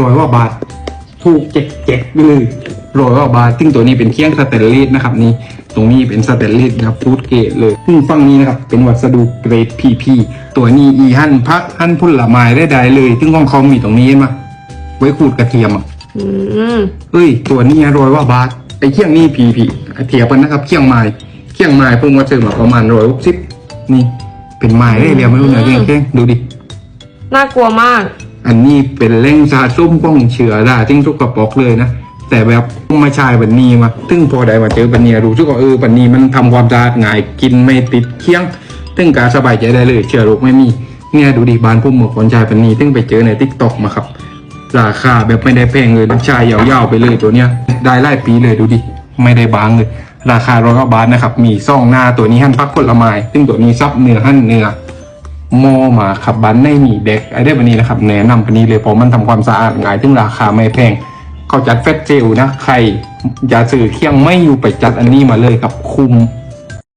ร้อยกว่าบาทถูกเจ็ดเจ็ดเลยร้อยกว่าบาทซึ่งตัวนี้เป็นเคียงสแตนเลสนะครับนี่ตรงนี้เป็นสแตนเลสนะครับฟูดเกรดเลยซึ่งฝั่งนี้นะครับเป็นวัสดุเกรด PP ตัวนี้อีหั่นพักหั่นผลไม้ได้ได้เลยซึ่งของเขามีตรงนี้เห็นไหมไว้ขูดกระเทียมอะอืมเอ้ย ตัวนี้ร้อยว่าบาทไอ้เคียงนี่พีพีเทียบกันนะครับเคียงไม้เคียงไม้เพิ่งมาซื้อมาประมาณร้อยหกสิบนี่เป็นไม้ได้เรียวไม่รู้นะเคียงเคียงดูดิน่ากลัวมาก อันนี้เป็นเล่งชาส้มก้องเชื้อได้ทิ้งทุกกระป๋อกเลยนะแต่แบบมาชายบันนีมาซึ่งพอได้มาเจอบันนีรู้สึกว่าเออบันนีมันทำความสะอาดง่ายกินไม่ติดเคี้ยงซึ่งการสบายใจได้เลย เชื้อโรคไม่มีเนี่ยดูดิบานพุ่มหมวกคนชายบันนี้ซึ่งไปเจอในทิกตอกมาครับราคาแบบไม่ได้แพงเลยน้ำชายยาวๆไปเลยตัวเนี้ยได้หลายปีเลยดูดิไม่ได้บางเลย ราคาร้อยกว่าบาทนะครับมีซ่องหน้าตัวนี้หั่นพักผลไม้ซึ่งตัวนี้ซับเนื้อหั่นเนื้อ โมมาขับบันในมีเด็กไอ้ได้บันนี้นะครับแนะนำวันนี้เลยเพราะมันทำความสะอาดง่ายถึงราคาไม่แพงเขาจัดเฟสเจลนะใครอยาซื้อเคียงไม่อยู่ไปจัดอันนี้มาเลยกับคุม